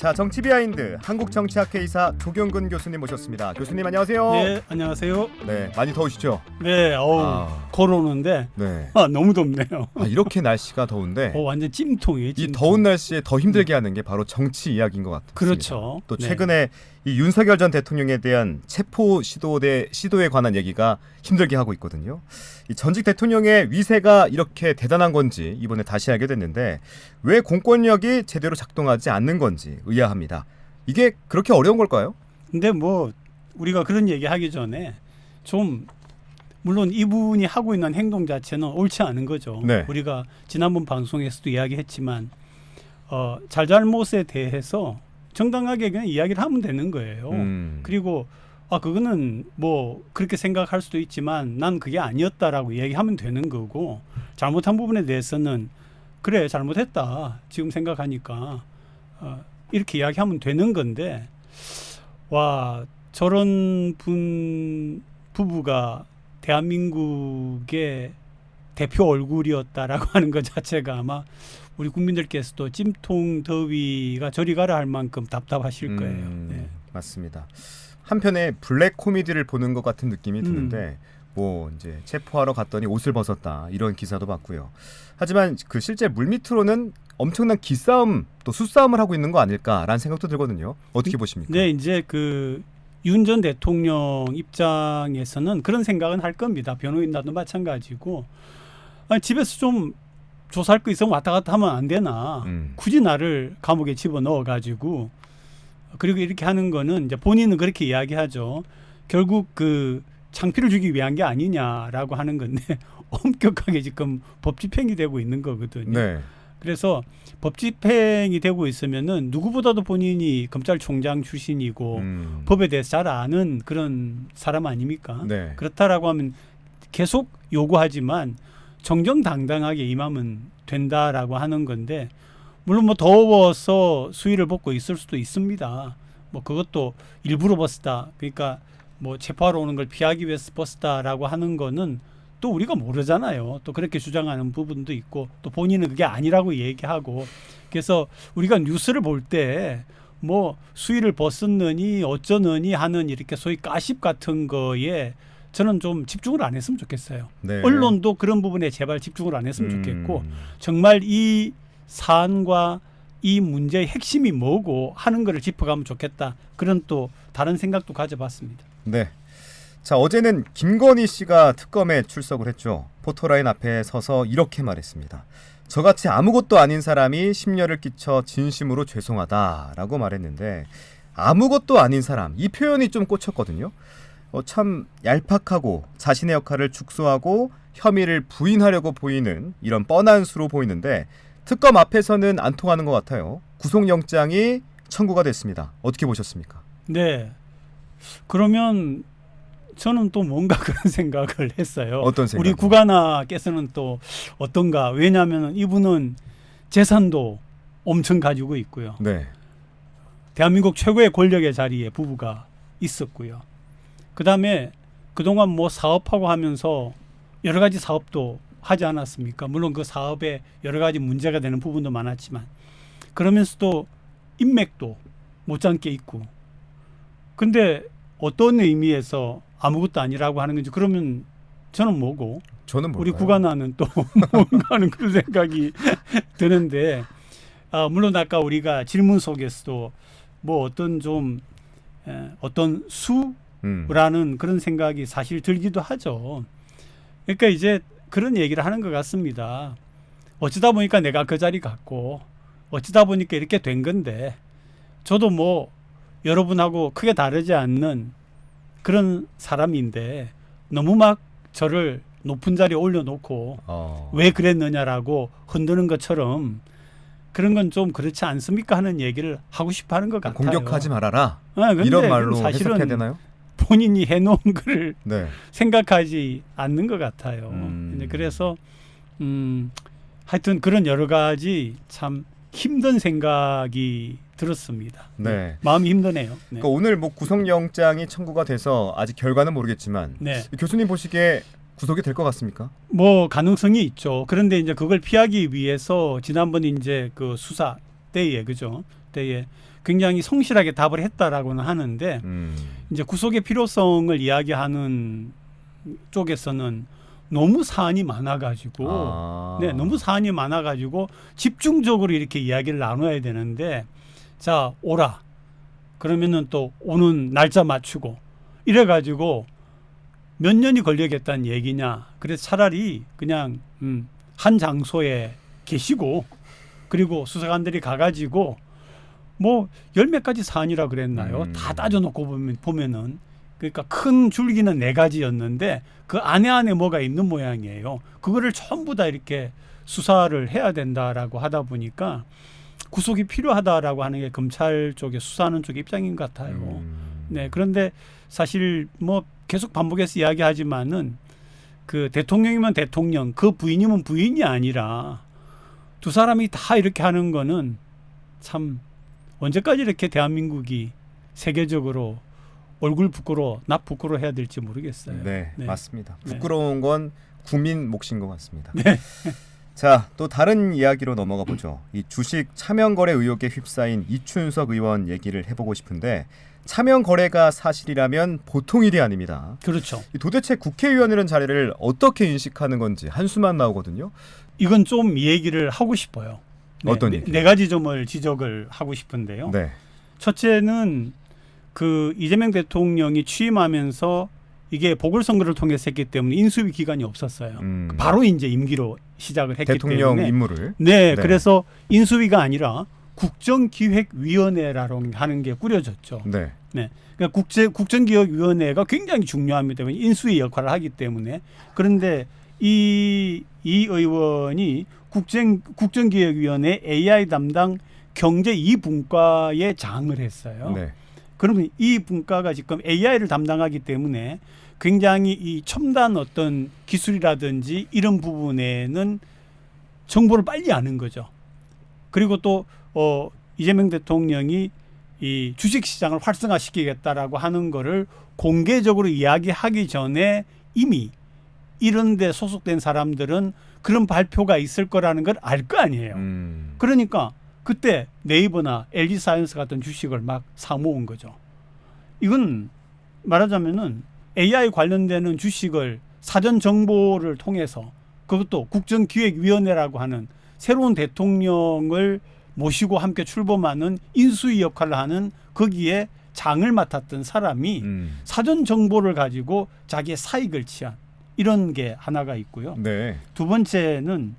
자 정치 비하인드 한국 정치학회이사 조경근 교수님 모셨습니다. 교수님 안녕하세요. 네, 안녕하세요. 네, 많이 더우시죠? 네, 어우, 아. 걸어오는데 네. 아, 너무 덥네요. 아, 이렇게 날씨가 더운데 어, 완전 찜통이에요. 이 찜통. 더운 날씨에 더 힘들게 하는 게 바로 정치 이야기인 것 같습니다. 그렇죠. 또 네. 최근에 이 윤석열 전 대통령에 대한 체포 시도에 시도에 관한 얘기가 힘들게 하고 있거든요. 이 전직 대통령의 위세가 이렇게 대단한 건지 이번에 다시 알게 됐는데 왜 공권력이 제대로 작동하지 않는 건지 의아합니다. 이게 그렇게 어려운 걸까요? 근데 뭐 우리가 그런 얘기 하기 전에 좀 물론 이분이 하고 있는 행동 자체는 옳지 않은 거죠. 네. 우리가 지난번 방송에서도 이야기했지만 어, 잘잘못에 대해서 정당하게 그냥 이야기를 하면 되는 거예요. 음. 그리고 아 그거는 뭐 그렇게 생각할 수도 있지만 난 그게 아니었다라고 얘기하면 되는 거고 잘못한 부분에 대해서는 그래 잘못했다 지금 생각하니까 어, 이렇게 이야기하면 되는 건데 와 저런 분 부부가 대한민국의 대표 얼굴이었다라고 하는 것 자체가 아마 우리 국민들께서도 찜통 더위가 저리 가라 할 만큼 답답하실 거예요. 음, 네. 맞습니다. 한편에 블랙 코미디를 보는 것 같은 느낌이 음. 드는데 뭐 이제 체포하러 갔더니 옷을 벗었다 이런 기사도 봤고요. 하지만 그 실제 물 밑으로는 엄청난 기싸움 또 수싸움을 하고 있는 거 아닐까라는 생각도 들거든요. 어떻게 보십니까? 네, 이제 그 윤 전 대통령 입장에서는 그런 생각은 할 겁니다. 변호인 나도 마찬가지고 아니, 집에서 좀 조사할 거 있으면 왔다 갔다 하면 안 되나? 음. 굳이 나를 감옥에 집어 넣어 가지고 그리고 이렇게 하는 거는 이제 본인은 그렇게 이야기하죠. 결국 그 창피를 주기 위한 게 아니냐라고 하는 건데 엄격하게 지금 법 집행이 되고 있는 거거든요. 네. 그래서 법 집행이 되고 있으면은 누구보다도 본인이 검찰총장 출신이고 음. 법에 대해서 잘 아는 그런 사람 아닙니까? 네. 그렇다라고 하면 계속 요구하지만 정정당당하게 임하면 된다라고 하는 건데 물론 뭐 더워서 수위를 벗고 있을 수도 있습니다. 뭐 그것도 일부러 벗었다. 그러니까 뭐 체포하러 오는 걸 피하기 위해서 벗었다라고 하는 거는 또 우리가 모르잖아요. 또 그렇게 주장하는 부분도 있고 또 본인은 그게 아니라고 얘기하고 그래서 우리가 뉴스를 볼 때 뭐 수위를 벗었느니 어쩌느니 하는 이렇게 소위 가십 같은 거에 저는 좀 집중을 안 했으면 좋겠어요. 네. 언론도 그런 부분에 제발 집중을 안 했으면 음. 좋겠고 정말 이 사안과 이 문제의 핵심이 뭐고 하는 거를 짚어가면 좋겠다. 그런 또 다른 생각도 가져봤습니다. 네. 자 어제는 김건희 씨가 특검에 출석을 했죠. 포토라인 앞에 서서 이렇게 말했습니다. 저같이 아무것도 아닌 사람이 심려를 끼쳐 진심으로 죄송하다라고 말했는데 아무것도 아닌 사람 이 표현이 좀 꽂혔거든요. 어, 참 얄팍하고 자신의 역할을 축소하고 혐의를 부인하려고 보이는 이런 뻔한 수로 보이는데 특검 앞에서는 안 통하는 것 같아요. 구속영장이 청구가 됐습니다. 어떻게 보셨습니까? 네. 그러면 저는 또 뭔가 그런 생각을 했어요. 어떤 생각? 우리 국가나께서는 또 어떤가? 왜냐하면 이분은 재산도 엄청 가지고 있고요. 네. 대한민국 최고의 권력의 자리에 부부가 있었고요. 그 다음에 그동안 뭐 사업하고 하면서 여러 가지 사업도 하지 않았습니까? 물론 그 사업에 여러 가지 문제가 되는 부분도 많았지만 그러면서도 인맥도 못지않게 있고 근데 어떤 의미에서 아무것도 아니라고 하는 건지 그러면 저는 뭐고 저는 우리 뭘까요? 국가나는 또 뭔가 하는 그런 생각이 드는데 아, 물론 아까 우리가 질문 속에서도 뭐 어떤 좀 에, 어떤 수라는 음. 그런 생각이 사실 들기도 하죠. 그러니까 이제 그런 얘기를 하는 것 같습니다. 어쩌다 보니까 내가 그 자리 갔고 어쩌다 보니까 이렇게 된 건데 저도 뭐 여러분하고 크게 다르지 않는 그런 사람인데 너무 막 저를 높은 자리에 올려놓고 어. 왜 그랬느냐라고 흔드는 것처럼 그런 건 좀 그렇지 않습니까 하는 얘기를 하고 싶어 하는 것 같아요. 공격하지 말아라. 아, 이런 말로 사실은 해석해야 되나요? 본인이 해놓은 거를 네. 생각하지 않는 것 같아요. 음. 그래서 음, 하여튼 그런 여러 가지 참 힘든 생각이 들었습니다. 네. 마음이 힘드네요. 네. 그러니까 오늘 뭐 구속영장이 청구가 돼서 아직 결과는 모르겠지만 네. 교수님 보시기에 구속이 될 것 같습니까? 뭐 가능성이 있죠. 그런데 이제 그걸 피하기 위해서 지난번 이제 그 수사 때에 그죠? 때에 굉장히 성실하게 답을 했다라고는 하는데 음. 이제 구속의 필요성을 이야기하는 쪽에서는 너무 사안이 많아가지고 아. 네 너무 사안이 많아가지고 집중적으로 이렇게 이야기를 나눠야 되는데 자 오라 그러면은 또 오는 날짜 맞추고 이래가지고 몇 년이 걸려겠다는 얘기냐 그래서 차라리 그냥 음, 한 장소에 계시고 그리고 수사관들이 가가지고 뭐 열 몇 가지 사안이라 그랬나요? 음. 다 따져놓고 보면 보면은 그러니까 큰 줄기는 네 가지였는데 그 안에 안에 뭐가 있는 모양이에요. 그거를 전부 다 이렇게 수사를 해야 된다라고 하다 보니까 구속이 필요하다라고 하는 게 검찰 쪽에 수사하는 쪽 입장인 것 같아요. 음. 네, 그런데 사실 뭐 계속 반복해서 이야기하지만은 그 대통령이면 대통령, 그 부인이면 부인이 아니라 두 사람이 다 이렇게 하는 거는 참 언제까지 이렇게 대한민국이 세계적으로 얼굴 부끄러, 납 부끄러 해야 될지 모르겠어요. 네, 네. 맞습니다. 네. 부끄러운 건 국민 몫인 것 같습니다. 자, 또 다른 이야기로 넘어가 보죠. 이 주식 차명 거래 의혹에 휩싸인 이춘석 의원 얘기를 해보고 싶은데 차명 거래가 사실이라면 보통 일이 아닙니다. 그렇죠. 이 도대체 국회의원이라는 자리를 어떻게 인식하는 건지 한수만 나오거든요. 이건 좀 얘기를 하고 싶어요. 어떤 네, 얘기요? 네 가지 점을 지적을 하고 싶은데요. 네. 첫째는 그 이재명 대통령이 취임하면서 이게 보궐선거를 통해서 했기 때문에 인수위 기간이 없었어요. 음. 바로 이제 임기로 시작을 했기 대통령 때문에 임무를 네, 네. 그래서 인수위가 아니라 국정기획위원회라는 하는 게 꾸려졌죠. 네. 그러니까 국제 국정기획위원회가 굉장히 중요합니다. 인수위 역할을 하기 때문에 그런데 이, 이 의원이 국정 국정기획위원회 AI 담당 경제 이 분과에 장을 했어요. 네. 그러면 이 분과가 지금 AI를 담당하기 때문에 굉장히 이 첨단 어떤 기술이라든지 이런 부분에는 정보를 빨리 아는 거죠. 그리고 또 어, 이재명 대통령이 이 주식 시장을 활성화시키겠다라고 하는 거를 공개적으로 이야기하기 전에 이미 이런 데 소속된 사람들은 그런 발표가 있을 거라는 걸 알 거 아니에요. 음. 그러니까 그때 네이버나 LG 사이언스 같은 주식을 막 사모은 거죠. 이건 말하자면은 AI 관련되는 주식을 사전 정보를 통해서 그것도 국정기획위원회라고 하는 새로운 대통령을 모시고 함께 출범하는 인수위 역할을 하는 거기에 장을 맡았던 사람이 음. 사전 정보를 가지고 자기의 사익을 취한 이런 게 하나가 있고요. 네. 두 번째는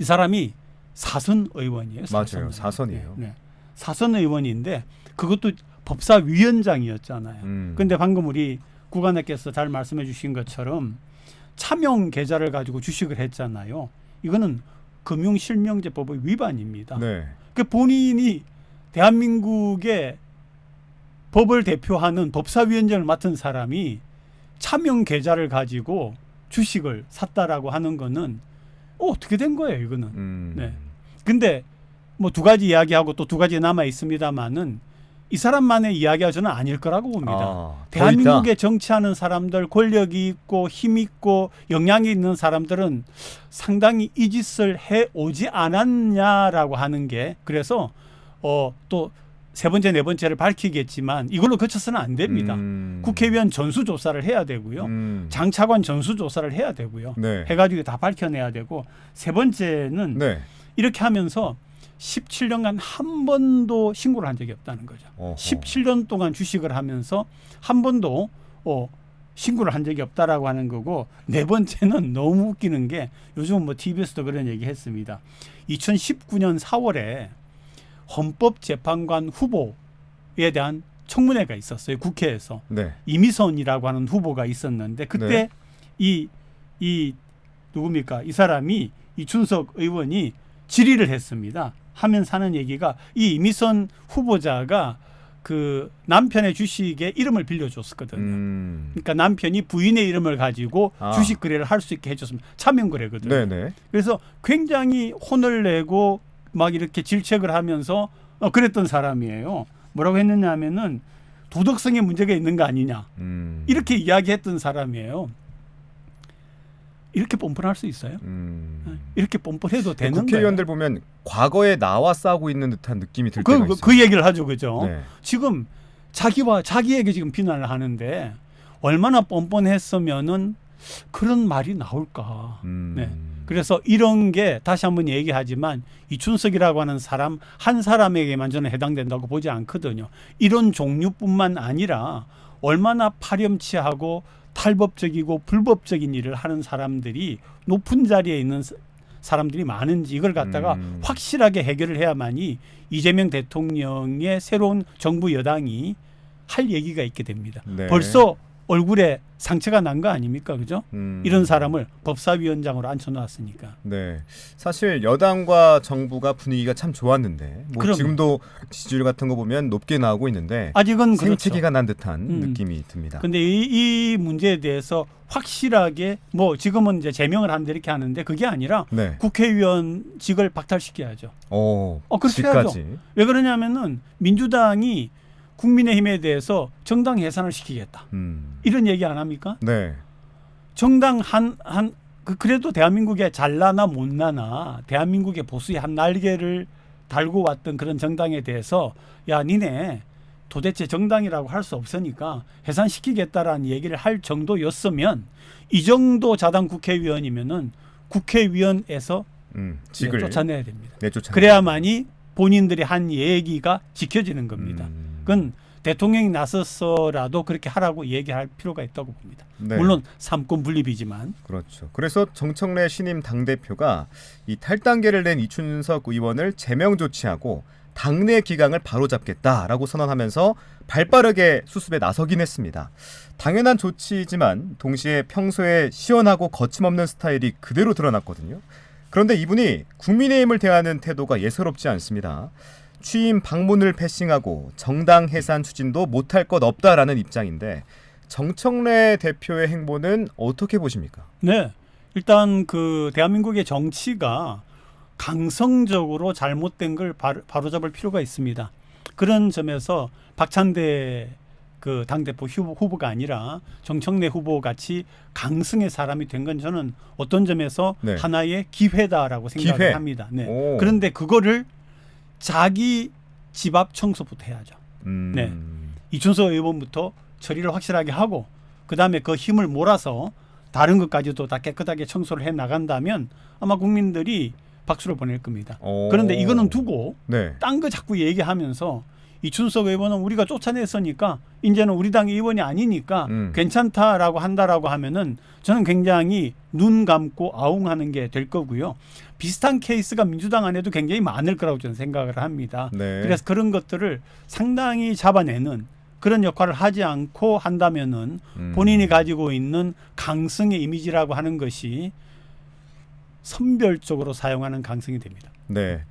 이 사람이 사선 의원이에요. 맞아요. 의원. 사선이에요. 네, 네. 사선 의원인데 그것도 법사위원장이었잖아요. 음. 근데 방금 우리 구간님께서 잘 말씀해 주신 것처럼 차명 계좌를 가지고 주식을 했잖아요. 이거는 금융실명제법의 위반입니다. 네. 그 본인이 대한민국의 법을 대표하는 법사위원장을 맡은 사람이 차명 계좌를 가지고 주식을 샀다라고 하는 거는 어, 어떻게 된 거예요, 이거는. 음. 네. 근데 뭐 두 가지 이야기하고 또 두 가지 남아 있습니다만은 이 사람만의 이야기가 저는 아닐 거라고 봅니다. 아. 대한민국에 정치하는 사람들, 권력이 있고 힘 있고 영향이 있는 사람들은 상당히 이 짓을 해 오지 않았냐라고 하는 게 그래서 어 또 세 번째 네 번째를 밝히겠지만 이걸로 그쳐서는 안 됩니다. 음. 국회의원 전수 조사를 해야 되고요. 음. 장차관 전수 조사를 해야 되고요. 네. 해가지고 다 밝혀내야 되고 세 번째는 네. 이렇게 하면서 17년간 한 번도 신고를 한 적이 없다는 거죠. 어허. 17년 동안 주식을 하면서 한 번도 어, 신고를 한 적이 없다라고 하는 거고 네 번째는 너무 웃기는 게 요즘 뭐 TBS도 그런 얘기 했습니다. 2019년 4월에 헌법재판관 후보에 대한 청문회가 있었어요. 국회에서. 네. 이미선이라고 하는 후보가 있었는데 그때 네. 이, 이 누굽니까? 이 사람이 이춘석 의원이 질의를 했습니다. 하면 사는 얘기가 이 이미선 후보자가 그 남편의 주식에 이름을 빌려줬었거든요. 음. 그러니까 남편이 부인의 이름을 가지고 아. 주식 거래를 할 수 있게 해줬습니다. 차명 거래거든요. 네네. 그래서 굉장히 혼을 내고 막 이렇게 질책을 하면서 어, 그랬던 사람이에요. 뭐라고 했느냐 하면은 도덕성에 문제가 있는 거 아니냐. 음. 이렇게 이야기했던 사람이에요. 이렇게 뻔뻔할 수 있어요? 음. 이렇게 뻔뻔해도 되는 국회의원들 보면 과거에 나와 싸우고 있는 듯한 느낌이 들 거예요. 때가 그, 있어요. 그, 그 얘기를 하죠, 그죠? 네. 지금 자기와 자기에게 지금 비난을 하는데 얼마나 뻔뻔했으면은 그런 말이 나올까? 음. 네. 그래서 이런 게 다시 한번 얘기하지만 이춘석이라고 하는 사람 한 사람에게만 저는 해당된다고 보지 않거든요. 이런 종류뿐만 아니라 얼마나 파렴치하고 탈법적이고 불법적인 일을 하는 사람들이 높은 자리에 있는 사- 사람들이 많은지 이걸 갖다가 음. 확실하게 해결을 해야만이 이재명 대통령의 새로운 정부 여당이 할 얘기가 있게 됩니다. 네. 벌써 얼굴에 상처가 난 거 아닙니까? 그죠? 음. 이런 사람을 법사위원장으로 앉혀놨으니까. 네. 사실 여당과 정부가 분위기가 참 좋았는데 뭐 그럼요. 지금도 지지율 같은 거 보면 높게 나오고 있는데 아직은 그렇죠. 생채기가 난 듯한 음. 느낌이 듭니다. 근데 이, 이 문제에 대해서 확실하게 뭐 지금은 이제 제명을 한다 이렇게 하는데 그게 아니라 네. 국회의원직을 박탈시켜야죠. 어, 어, 그렇게 지금까지. 왜 그러냐면은 민주당이 국민의힘에 대해서 정당 해산을 시키겠다. 음. 이런 얘기 안 합니까? 네. 정당 한한그 그래도 대한민국에 잘나나 못나나 대한민국의 보수의 한 날개를 달고 왔던 그런 정당에 대해서 야 니네 도대체 정당이라고 할 수 없으니까 해산시키겠다라는 얘기를 할 정도였으면 이 정도 자당 국회의원이면은 국회의원에서 음. 직을 쫓아내야 됩니다. 내쫓아. 그래야만이 본인들이 한 얘기가 지켜지는 겁니다. 음. 그건 대통령이 나서서라도 그렇게 하라고 얘기할 필요가 있다고 봅니다. 네. 물론 삼권 분립이지만 그렇죠. 그래서 정청래 신임 당 대표가 이 탈당계를 낸 이춘석 의원을 제명 조치하고 당내 기강을 바로잡겠다라고 선언하면서 발빠르게 수습에 나서긴 했습니다. 당연한 조치이지만 동시에 평소에 시원하고 거침없는 스타일이 그대로 드러났거든요. 그런데 이분이 국민의힘을 대하는 태도가 예사롭지 않습니다. 취임 방문을 패싱하고 정당 해산 추진도 못할 것 없다라는 입장인데 정청래 대표의 행보는 어떻게 보십니까? 네 일단 그 대한민국의 정치가 강성적으로 잘못된 걸 바로, 바로잡을 필요가 있습니다. 그런 점에서 박찬대 그 당대표 후보, 후보가 아니라 정청래 후보 같이 강성의 사람이 된 건 저는 어떤 점에서 네. 하나의 기회다라고 생각을 기회? 합니다. 네. 오. 그런데 그거를 자기 집 앞 청소부터 해야죠. 음, 네. 이춘석 의원부터 처리를 확실하게 하고 그 다음에 그 힘을 몰아서 다른 것까지도 다 깨끗하게 청소를 해 나간다면 아마 국민들이 박수를 보낼 겁니다. 오. 그런데 이거는 두고 네. 딴 거 자꾸 얘기하면서 이춘석 의원은 우리가 쫓아냈으니까 이제는 우리 당 의원이 아니니까 음. 괜찮다라고 한다라고 하면은 저는 굉장히 눈 감고 아웅하는 게 될 거고요. 비슷한 케이스가 민주당 안에도 굉장히 많을 거라고 저는 생각을 합니다. 네. 그래서 그런 것들을 상당히 잡아내는 그런 역할을 하지 않고 한다면은 음. 본인이 가지고 있는 강성의 이미지라고 하는 것이 선별적으로 사용하는 강성이 됩니다. 네.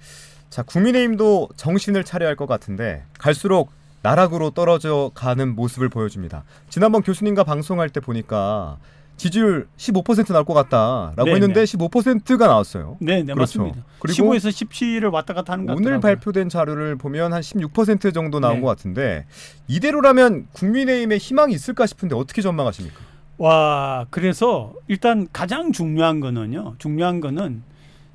자, 국민의힘도 정신을 차려야 할 것 같은데 갈수록 나락으로 떨어져 가는 모습을 보여줍니다. 지난번 교수님과 방송할 때 보니까 지지율 15% 나올 것 같다라고 네, 했는데 네. 15%가 나왔어요. 네, 네 그렇죠. 맞습니다. 그리고 15에서 17을 왔다 갔다 하는 것 오늘 같더라고요. 발표된 자료를 보면 한 16% 정도 나온 네. 것 같은데 이대로라면 국민의힘에 희망이 있을까 싶은데 어떻게 전망하십니까? 와, 그래서 일단 가장 중요한 거는요. 중요한 거는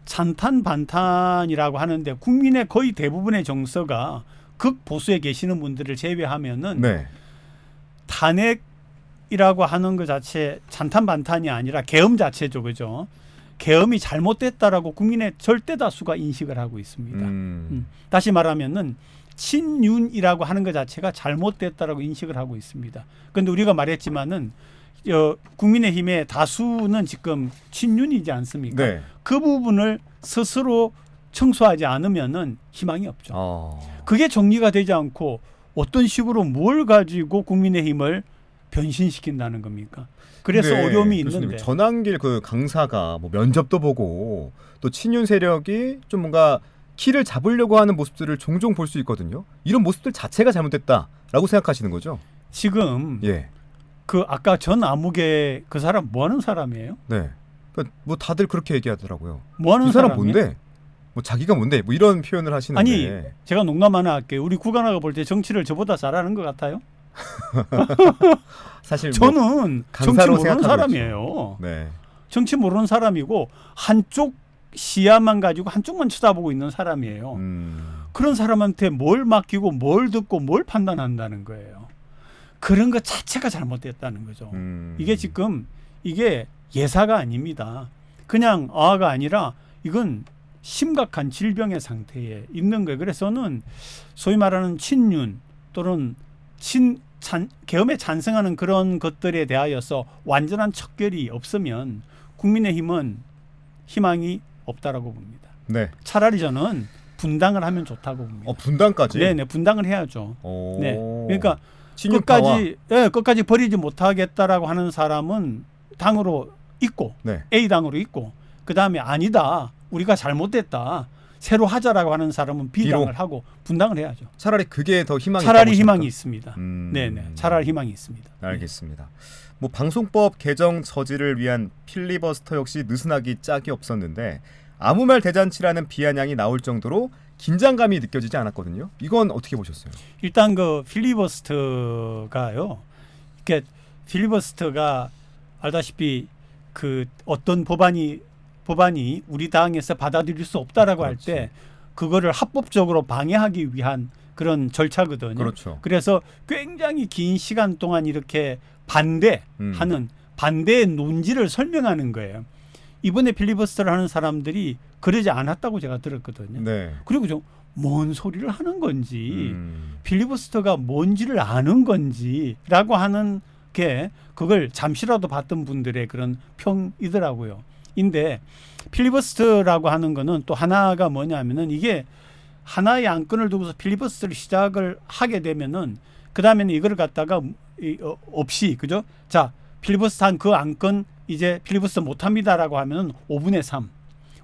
찬탄 반탄이라고 하는데 국민의 거의 대부분의 정서가 극보수에 계시는 분들을 제외하면은 네. 탄핵이라고 하는 것 자체 찬탄 반탄이 아니라 계엄 자체죠, 그죠? 계엄이 잘못됐다라고 국민의 절대 다수가 인식을 하고 있습니다. 음. 음. 다시 말하면은 친윤이라고 하는 것 자체가 잘못됐다라고 인식을 하고 있습니다. 그런데 우리가 말했지만은 어, 국민의힘의 다수는 지금 친윤이지 않습니까? 네. 그 부분을 스스로 청소하지 않으면은 희망이 없죠. 어. 그게 정리가 되지 않고 어떤 식으로 뭘 가지고 국민의힘을 변신시킨다는 겁니까? 그래서 네, 어려움이 교수님, 있는데 전환길 그 강사가 뭐 면접도 보고 또 친윤 세력이 좀 뭔가 키를 잡으려고 하는 모습들을 종종 볼 수 있거든요. 이런 모습들 자체가 잘못됐다라고 생각하시는 거죠? 지금 예. 그 아까 전 아무개 그 사람 뭐 하는 사람이에요? 네. 그러니까 뭐 다들 그렇게 얘기하더라고요. 뭐 하는 이 사람 사람이에요? 뭔데? 뭐 자기가 뭔데? 뭐 이런 표현을 하시는데. 아니 제가 농담 하나 할게요. 우리 구간아가 볼 때 정치를 저보다 잘하는 것 같아요. 사실 뭐 저는 정치 강사로 모르는 생각하고 사람이에요. 네. 정치 모르는 사람이고 한쪽 시야만 가지고 한쪽만 쳐다보고 있는 사람이에요. 음. 그런 사람한테 뭘 맡기고 뭘 듣고 뭘 판단한다는 거예요. 그런 것 자체가 잘못됐다는 거죠. 음. 이게 지금 이게 예사가 아닙니다. 그냥 아가 아니라 이건 심각한 질병의 상태에 있는 거예요. 그래서는 소위 말하는 친윤 또는 친 찬, 계엄에 찬성하는 그런 것들에 대하여서 완전한 척결이 없으면 국민의힘은 희망이 없다라고 봅니다. 네. 차라리 저는 분당을 하면 좋다고 봅니다. 어 분당까지. 네, 네, 분당을 해야죠. 오. 네. 그러니까. 끝까지 예, 끝까지 버리지 못하겠다라고 하는 사람은 당으로 있고 네. A 당으로 있고 그 다음에 아니다 우리가 잘못됐다 새로 하자라고 하는 사람은 B. 당을 하고 분당을 해야죠. 차라리 그게 더 희망이 차라리 희망이? 있습니다. 음. 네네 차라리 희망이 있습니다. 알겠습니다. 뭐 방송법 개정 저지를 위한 필리버스터 역시 느슨하기 짝이 없었는데 아무 말 대잔치라는 비아냥이 나올 정도로 긴장감이 느껴지지 않았거든요. 이건 어떻게 보셨어요? 일단 그 필리버스터가요. 이게 필리버스터가 알다시피 그 어떤 법안이 법안이 우리 당에서 받아들일 수 없다라고 할. 때 그거를 합법적으로 방해하기 위한 그런 절차거든요. 그렇죠. 그래서 굉장히 긴 시간 동안 이렇게 반대하는 음. 반대의 논지를 설명하는 거예요. 이번에 필리버스터를 하는 사람들이 그러지 않았다고 제가 들었거든요. 네. 그리고 좀 뭔 소리를 하는 건지 음. 필리버스터가 뭔지를 아는 건지라고 하는 게 그걸 잠시라도 봤던 분들의 그런 평이더라고요. 인데 필리버스터라고 하는 거는 또 하나가 뭐냐면은 이게 하나의 안건을 두고서 필리버스터를 시작을 하게 되면은 그 다음에는 이거를 갖다가 이, 어, 없이 그죠? 자 필리버스터한 그 안건 이제 필리버스터 못합니다라고 하면은 5분의 3,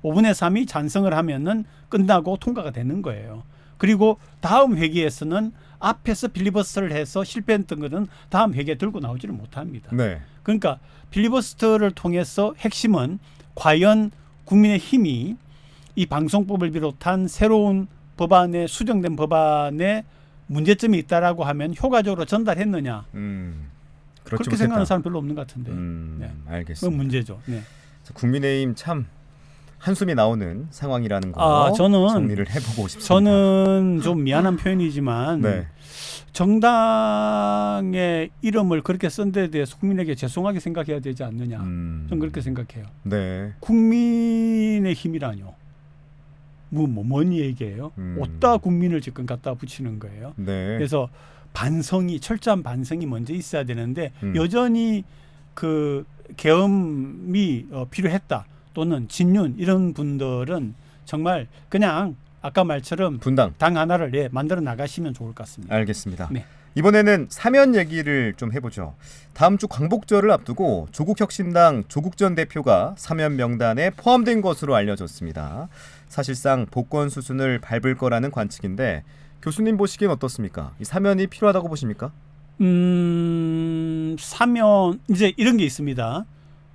5분의 3이 찬성을 하면은 끝나고 통과가 되는 거예요. 그리고 다음 회기에서는 앞에서 필리버스터를 해서 실패했던 것은 다음 회기에 들고 나오지를 못합니다. 네. 그러니까 필리버스터를 통해서 핵심은 과연 국민의 힘이 이 방송법을 비롯한 새로운 법안에 수정된 법안에 문제점이 있다라고 하면 효과적으로 전달했느냐 음. 그렇게 생각하는. 사람 별로 없는 것 같은데 음. 네. 알겠습니다. 문제죠. 네. 자, 국민의힘 참 한숨이 나오는 상황이라는 거 아, 저는- 정리를 해보고 싶습니다. 저는 좀 미안한 표현이지만 네. 정당의 이름을 그렇게 쓴 데에 대해서 국민에게 죄송하게 생각해야 되지 않느냐. 음. 저는 그렇게 생각해요. 네. 국민의 힘이라뇨. 뭐, 뭐, 뭔 얘기예요? 음. 어디다 국민을 지금 갖다 붙이는 거예요. 네. 그래서 반성이, 철저한 반성이 먼저 있어야 되는데 음. 여전히 그 계엄이 어, 필요했다. 또는 진윤 이런 분들은 정말 그냥 아까 말처럼 분당. 당 하나를 예, 만들어 나가시면 좋을 것 같습니다. 알겠습니다. 네. 이번에는 사면 얘기를 좀 해보죠. 다음 주 광복절을 앞두고 조국 혁신당 조국 전 대표가 사면 명단에 포함된 것으로 알려졌습니다. 사실상 복권 수순을 밟을 거라는 관측인데 교수님 보시기엔 어떻습니까? 이 사면이 필요하다고 보십니까? 음, 사면 이제 이런 게 있습니다.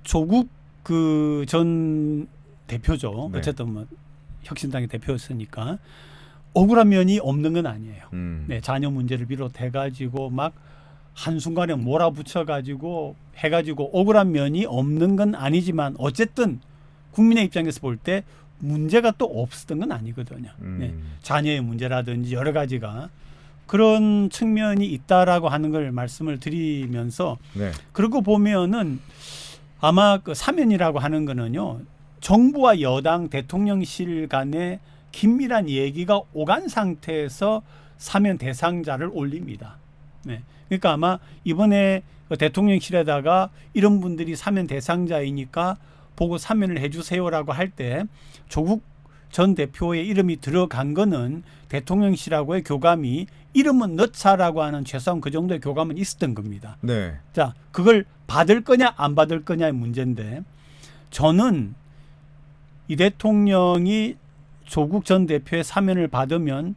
조국 그 전 대표죠. 네. 어쨌든 뭐 혁신당의 대표였으니까 억울한 면이 없는 건 아니에요. 음. 네, 자녀 문제를 비롯해 가지고 막 한순간에 몰아붙여 가지고 해 가지고 억울한 면이 없는 건 아니지만 어쨌든 국민의 입장에서 볼 때 문제가 또 없었던 건 아니거든요. 음. 네. 자녀의 문제라든지 여러 가지가 그런 측면이 있다라고 하는 걸 말씀을 드리면서 네. 그러고 보면은 아마 그 사면이라고 하는 거는요 정부와 여당 대통령실 간의 긴밀한 얘기가 오간 상태에서 사면 대상자를 올립니다. 네. 그러니까 아마 이번에 그 대통령실에다가 이런 분들이 사면 대상자이니까 보고 사면을 해주세요라고 할 때 조국 전 대표의 이름이 들어간 거는 대통령실하고의 교감이 이름은 넣자라고 하는 최소한 그 정도의 교감은 있었던 겁니다. 네. 자, 그걸 받을 거냐 안 받을 거냐의 문제인데 저는 이 대통령이 조국 전 대표의 사면을 받으면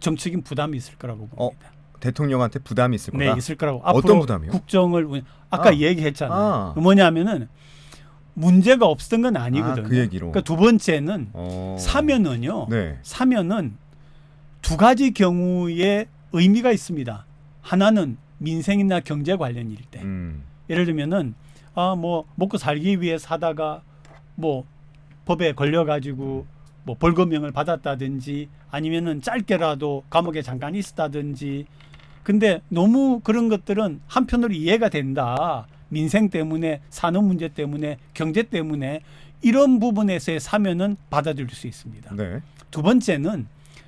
정치적인 부담이 있을 거라고 봅니다. 대통령한테 부담이 있을 네, 거다. 있을 거라고. 어떤 부담이요? 국정을 운- 아까 아. 얘기했잖아요. 아. 뭐냐면은 문제가 없었던 건 아니거든요. 아, 그 얘기로. 그러니까 두 번째는 어. 사면은요. 네. 사면은 두 가지 경우에 의미가 있습니다. 하나는 민생이나 경제 관련일 때. 음. 예를 들면은 아 뭐 먹고 살기 위해 사다가 뭐 법에 걸려 가지고 뭐 벌금형을 받았다든지 아니면은 짧게라도 감옥에 잠깐 있었다든지 근데 너무 그런 것들은 한편으로 이해가 된다. 민생 때문에 산업 문제 때문에 경제 때문에 이런 부분에서의 사면은 받아들일 수 있습니다. 네. 두 번째는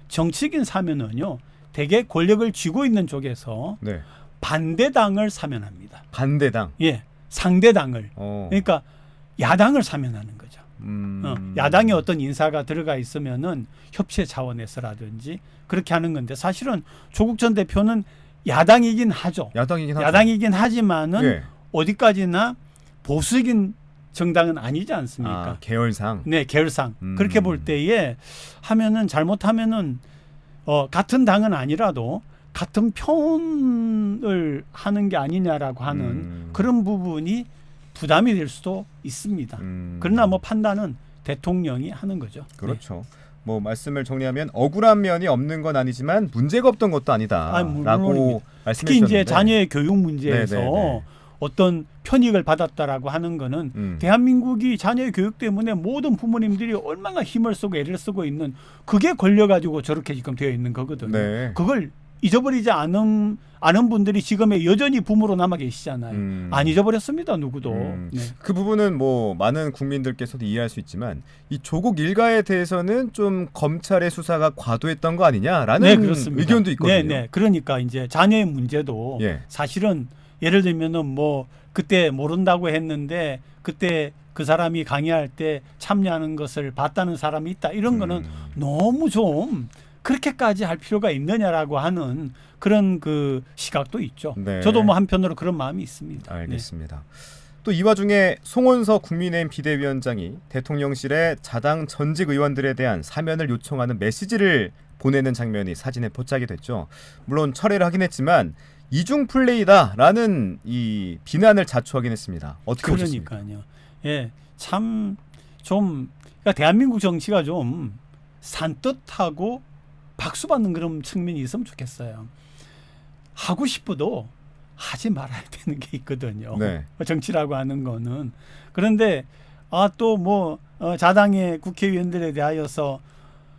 정치적인 사면은요. 대개 권력을 쥐고 있는 쪽에서 네. 반대당을 사면합니다. 반대당. 예. 상대당을. 어. 그러니까 야당을 사면하는 거죠. 음. 어, 야당에 어떤 인사가 들어가 있으면은 협치의 차원에서라든지 그렇게 하는 건데 사실은 조국 전 대표는 야당이긴 하죠. 야당이긴. 야당이긴 하지만은 예. 어디까지나 보수적인 정당은 아니지 않습니까? 아, 계열상. 네, 계열상 음. 그렇게 볼 때에 하면은 잘못하면은 어, 같은 당은 아니라도 같은 편을 하는 게 아니냐라고 하는 음. 그런 부분이 부담이 될 수도 있습니다. 음. 그러나 뭐 판단은 대통령이 하는 거죠. 그렇죠. 뭐 말씀을 정리하면 억울한 면이 없는 건 아니지만 문제가 없던 것도 아, 물- 아니다라고 물론입니다. 말씀해 특히 이제 주셨는데 자녀의 교육 문제에서 네, 네, 네. 어떤 편익을 받았다라고 하는 거는 음. 대한민국이 자녀의 교육 때문에 모든 부모님들이 얼마나 힘을 쓰고 애를 쓰고 있는 그게 걸려 가지고 저렇게 지금 되어 있는 거거든요. 네. 그걸 잊어버리지 않은 않은 분들이 지금의 여전히 부모로 남아 계시잖아요. 음. 안 잊어버렸습니다 누구도. 음. 네. 그 부분은 뭐 많은 국민들께서도 이해할 수 있지만 이 조국 일가에 대해서는 좀 검찰의 수사가 과도했던 거 아니냐라는 네. 의견도 있거든요. 네, 네. 그러니까 이제 자녀의 문제도 예. 사실은 예를 들면은 뭐 그때 모른다고 했는데 그때 그 사람이 강의할 때 참여하는 것을 봤다는 사람이 있다 이런 거는 음. 너무 좀 그렇게까지 할 필요가 있느냐라고 하는 그런 그 시각도 있죠. 네. 저도 뭐 한편으로 그런 마음이 있습니다. 네. 알겠습니다. 또이 와중에 송원석 국민의힘 비대위원장이 대통령실에 자당 전직 의원들에 대한 사면을 요청하는 메시지를 보내는 장면이 사진에 포착이 됐죠. 물론 철회를 하긴 했지만 이중 플레이다라는 이 비난을 자초하긴 했습니다. 어떻게 보셨습니까? 그러니까요. 예, 참 좀 그러니까 대한민국 정치가 좀 산뜻하고 박수 받는 그런 측면이 있으면 좋겠어요. 하고 싶어도 하지 말아야 되는 게 있거든요. 네. 정치라고 하는 거는 그런데 아 또뭐 어, 자당의 국회의원들에 대하여서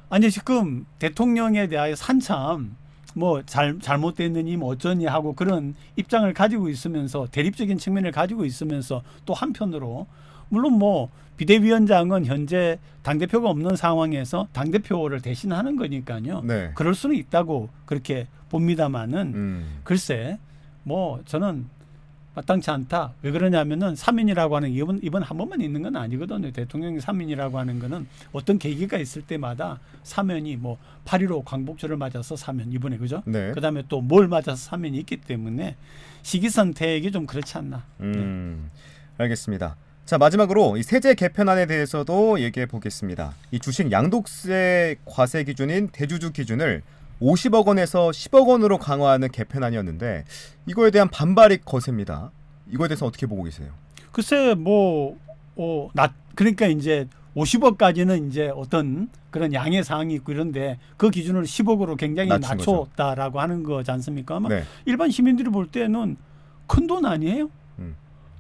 아니 지금 대통령에 대하여 한참 뭐 잘 잘못됐느니 뭐 어쩌니 하고 그런 입장을 가지고 있으면서 대립적인 측면을 가지고 있으면서 또 한편으로 물론 뭐 비대위원장은 현재 당 대표가 없는 상황에서 당 대표를 대신하는 거니까요. 네. 그럴 수는 있다고 그렇게 봅니다마는 음. 글쎄 뭐 저는 마땅치 않다. 왜 그러냐면은 사면이라고 하는 이번 이번 한 번만 있는 건 아니거든요. 대통령이 사면이라고 하는 거는 어떤 계기가 있을 때마다 사면이 뭐 8.15 광복절을 맞아서 사면 이번에 그죠? 네. 그다음에 또 뭘 맞아서 사면이 있기 때문에 시기 선택이 좀 그렇지 않나. 음, 알겠습니다. 자 마지막으로 이 세제 개편안에 대해서도 얘기해 보겠습니다. 이 주식 양도세 과세 기준인 대주주 기준을 50억 원에서 10억 원으로 강화하는 개편안이었는데 이거에 대한 반발이 거셉니다. 이거에 대해서 어떻게 보고 계세요? 글쎄 뭐 어, 낮 그러니까 이제 50억까지는 이제 어떤 그런 양해 사항이 있고 이런데 그 기준을 10억으로 굉장히. 낮췄다라고 하는 거지 않습니까? 아마 네. 일반 시민들이 볼 때는 큰 돈 아니에요?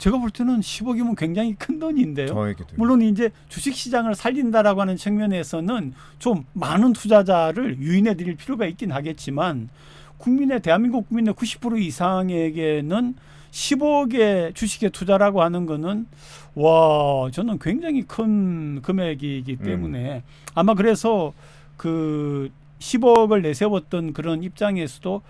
음. 제가 볼 때는 10억이면 굉장히 큰 돈인데요. 물론 이제 주식 시장을 살린다라고 하는 측면에서는 좀 많은 투자자를 유인해 드릴 필요가 있긴 하겠지만 국민의 대한민국 국민의 90% 이상에게는 10억의 주식에 투자라고 하는 거는 와 저는 굉장히 큰 금액이기 음. 때문에 아마 그래서 그 10억을 내세웠던 그런 입장에서도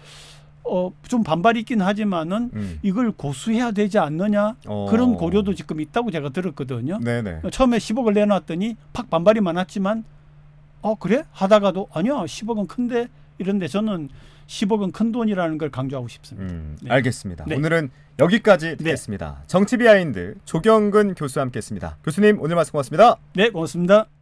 어 좀 반발이 있긴 하지만은 음. 이걸 고수해야 되지 않느냐 어. 그런 고려도 지금 있다고 제가 들었거든요. 네네. 처음에 10억을 내놨더니 팍 반발이 많았지만 어 그래 하다가도 아니야 10억은 큰데 이런데 저는 10억은 큰 돈이라는 걸 강조하고 싶습니다. 음, 네. 알겠습니다. 네. 오늘은 여기까지 듣겠습니다. 정치 비하인드 조경근 교수와 함께했습니다. 교수님 오늘 말씀 고맙습니다. 네 고맙습니다.